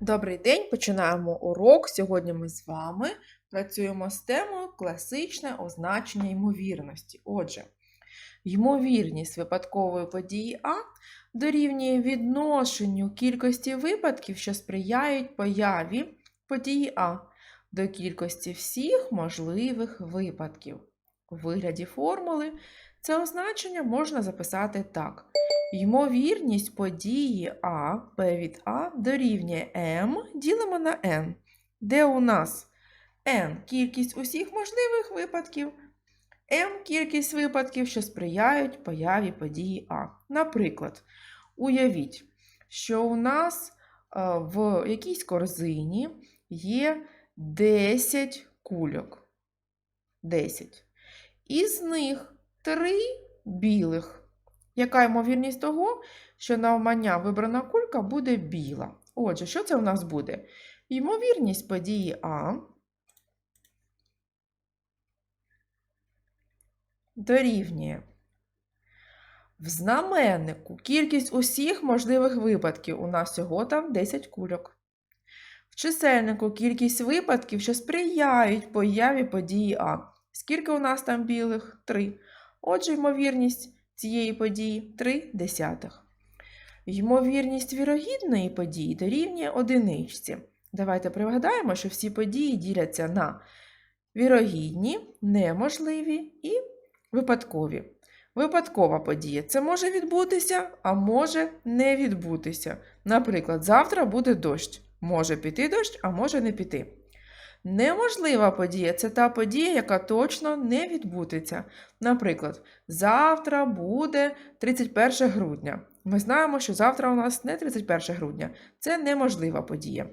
Добрий день, починаємо урок. Сьогодні ми з вами працюємо з темою класичне означення ймовірності. Отже, ймовірність випадкової події А дорівнює відношенню кількості випадків, що сприяють появі події А до кількості всіх можливих випадків. У вигляді формули це означення можна записати так. Ймовірність події А, P від А дорівнює m ділимо на n, де у нас n кількість усіх можливих випадків, m кількість випадків, що сприяють появі події А. Наприклад, уявіть, що у нас е, в якійсь корзині є 10 кульок. 10. Із них 3 білих. Яка ймовірність того, що навмання вибрана кулька буде біла? Отже, що це у нас буде? Ймовірність події А дорівнює в знаменнику кількість усіх можливих випадків. У нас всього там 10 кульок. В чисельнику кількість випадків, що сприяють появі події А. Скільки у нас там білих? 3. Отже, ймовірність цієї події 3 десятих. Ймовірність вірогідної події дорівнює одиничці. Давайте пригадаємо, що всі події діляться на вірогідні, неможливі і випадкові. Випадкова подія це може відбутися, а може не відбутися. Наприклад, завтра буде дощ. Може піти дощ, а може не піти. Неможлива подія це та подія, яка точно не відбудеться. Наприклад, завтра буде 31 грудня. Ми знаємо, що завтра у нас не 31 грудня, це неможлива подія.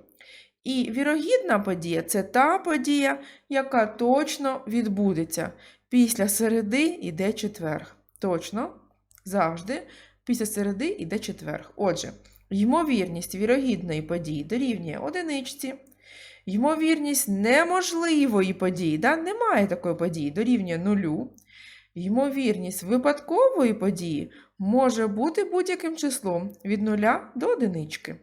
І вірогідна подія це та подія, яка точно відбудеться. Після середи йде четверг. Точно, завжди, після середи йде четверг. Отже, ймовірність вірогідної події дорівнює одиничці. Ймовірність неможливої події, да? немає такої події, дорівнює нулю. Ймовірність випадкової події може бути будь-яким числом від нуля до одинички.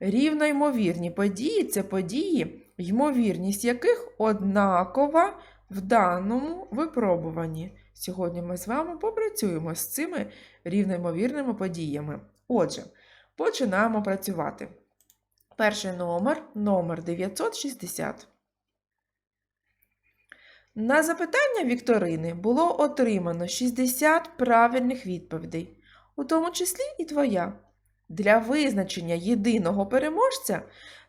Рівноймовірні події це події, ймовірність яких однакова в даному випробуванні. Сьогодні ми з вами попрацюємо з цими рівноймовірними подіями. Отже, починаємо працювати. Перший номер номер 960. На запитання Вікторини було отримано 60 правильних відповідей, у тому числі і твоя. Для визначення єдиного переможця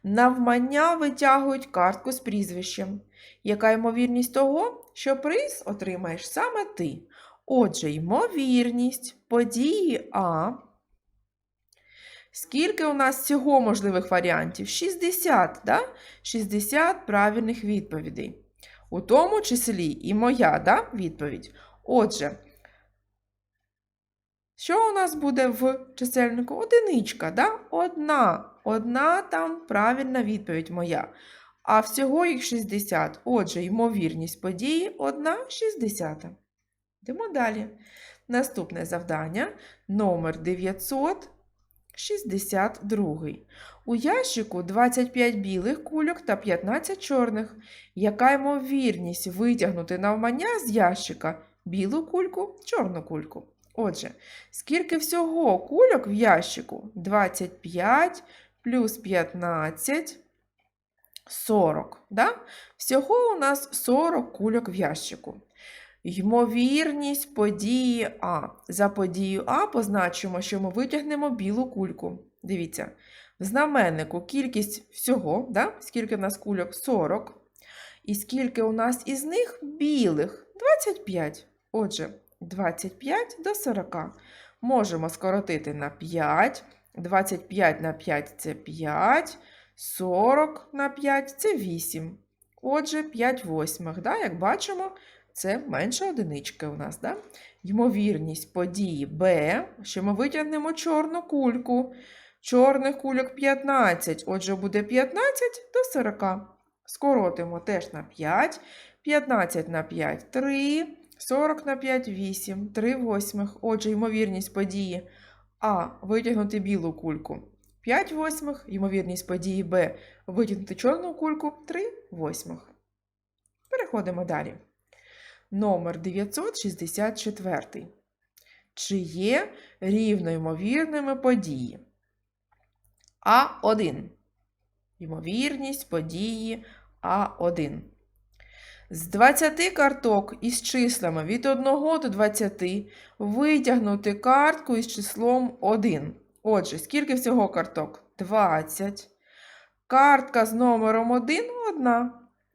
навмання витягують картку з прізвищем. Яка ймовірність того, що приз отримаєш саме ти? Отже, ймовірність події А. Скільки у нас всього можливих варіантів? 60, да? 60 правильних відповідей. У тому числі і моя да, відповідь. Отже, що у нас буде в чисельнику? Одиничка, да? Одна. Одна там правильна відповідь моя. А всього їх 60. Отже, ймовірність події 1 60. Йдемо далі. Наступне завдання номер 962. У ящику 25 білих кульок та 15 чорних. Яка ймовірність витягнути навмання з ящика білу кульку, чорну кульку? Отже, скільки всього кульок в ящику? 25 плюс 15 40. Да? Всього у нас 40 кульок в ящику. Ймовірність події А. За подією А позначимо, що ми витягнемо білу кульку. Дивіться, в знаменнику кількість всього, да? скільки в нас кульок 40. І скільки у нас із них білих 25. Отже, 25 до 40. Можемо скоротити на 5. 25 на 5 це 5. 40 на 5 це 8. Отже, 5 восьмих. Да? Як бачимо, це менше одинички у нас. Да? Ймовірність події Б, що ми витягнемо чорну кульку. Чорних кульок 15, отже, буде 15 до 40. Скоротимо теж на 5. 15 на 5 3. 40 на 5 8. 3 восьмих. Отже, ймовірність події А. Витягнути білу кульку. 5 восьмих, ймовірність події Б витягнути чорну кульку 3 восьмих. Переходимо далі. Номер 964. Чи є рівноймовірними події? А1. Ймовірність події А1. З 20 карток із числами від 1 до 20 витягнути картку із числом 1. Отже, скільки всього карток? 20. Картка з номером 1 – 1.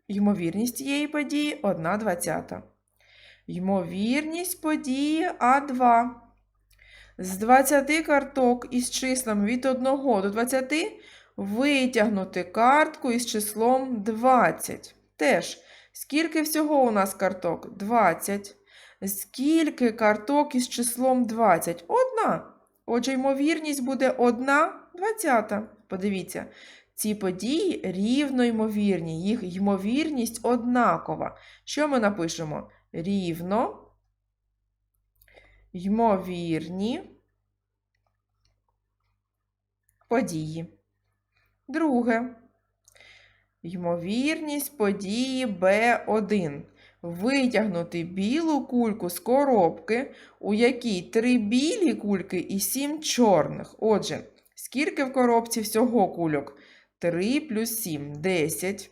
Ймовірність цієї події 1 двадцята. Ймовірність події А2. З 20 карток із числами від 1 до 20 витягнути картку із числом 20. Теж, скільки всього у нас карток? 20. Скільки карток із числом 20? Одна. Отже, ймовірність буде 1 двадцята. Подивіться, ці події рівно ймовірні, їх ймовірність однакова. Що ми напишемо? Рівно, ймовірні події. Друге. Ймовірність події Б1. Витягнути білу кульку з коробки, у якій три білі кульки і сім чорних. Отже, скільки в коробці всього кульок? 3 плюс 7 – 10.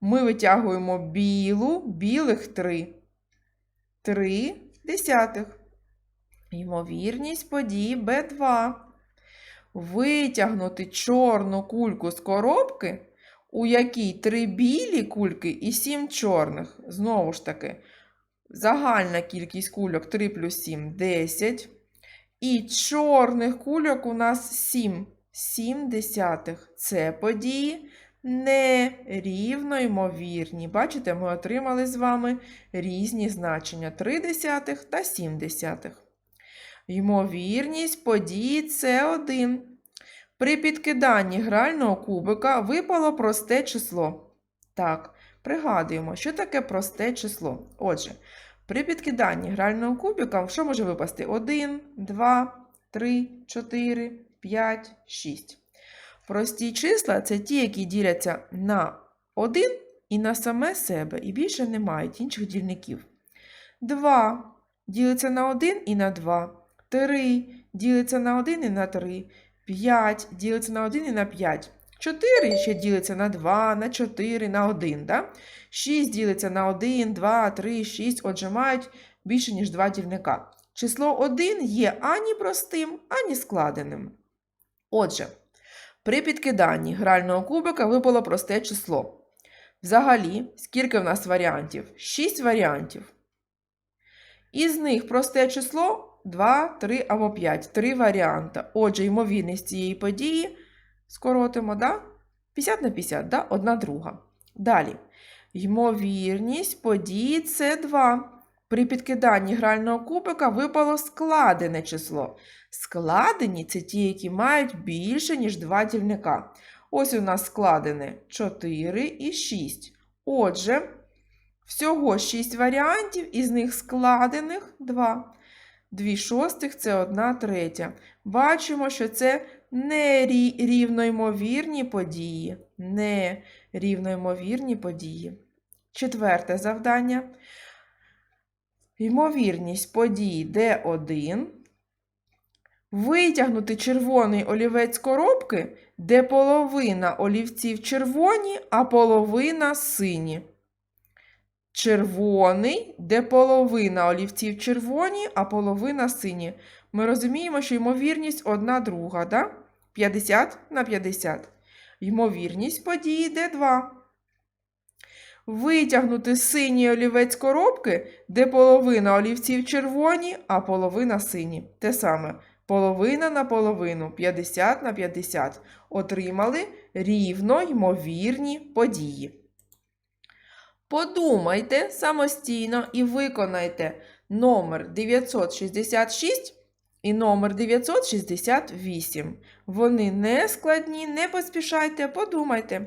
Ми витягуємо білу, білих 3. 3 десятих. Ймовірність події Б2. Витягнути чорну кульку з коробки, у якій три білі кульки і сім чорних. Знову ж таки, загальна кількість кульок 3 плюс 7 – 10. І чорних кульок у нас 7. 7 десятих. Це події нерівно ймовірні. Бачите, ми отримали з вами різні значення 3 десятих та 7 десятих. Ймовірність події С1. При підкиданні грального кубика випало просте число. Так, пригадуємо, що таке просте число. Отже, при підкиданні грального кубика що може випасти? 1, 2, 3, 4, 5, 6. Прості числа це ті, які діляться на 1 і на саме себе, і більше не мають інших дільників. 2 ділиться на 1 і на 2. 3 ділиться на 1 і на 3. 5 ділиться на 1 і на 5. 4 ще ділиться на 2, на 4, на 1. Да? 6 ділиться на 1, 2, 3, 6. Отже, мають більше, ніж 2 дільника. Число 1 є ані простим, ані складеним. Отже, при підкиданні грального кубика випало просте число. Взагалі, скільки в нас варіантів? 6 варіантів. Із них просте число 2, 3 або 5. Три варіанти. Отже, ймовірність цієї події скоротимо, да? 50 на 50, да? одна друга. Далі. Ймовірність події С2. При підкиданні грального кубика випало складене число. Складені це ті, які мають більше, ніж два дільника. Ось у нас складене 4 і 6. Отже, всього 6 варіантів, із них складених 2. 2 шостих це 1 третя. Бачимо, що це нерівноймовірні події. Нерівноймовірні події. Четверте завдання. Ймовірність події D1. Витягнути червоний олівець коробки, де половина олівців червоні, а половина сині. Червоний, де половина олівців червоні, а половина сині. Ми розуміємо, що ймовірність одна друга, да? 50 на 50. Ймовірність події Д2. Витягнути синій олівець коробки, де половина олівців червоні, а половина сині. Те саме. Половина на половину, 50 на 50. Отримали рівно ймовірні події. Подумайте самостійно і виконайте номер 966 і номер 968. Вони не складні, не поспішайте, подумайте.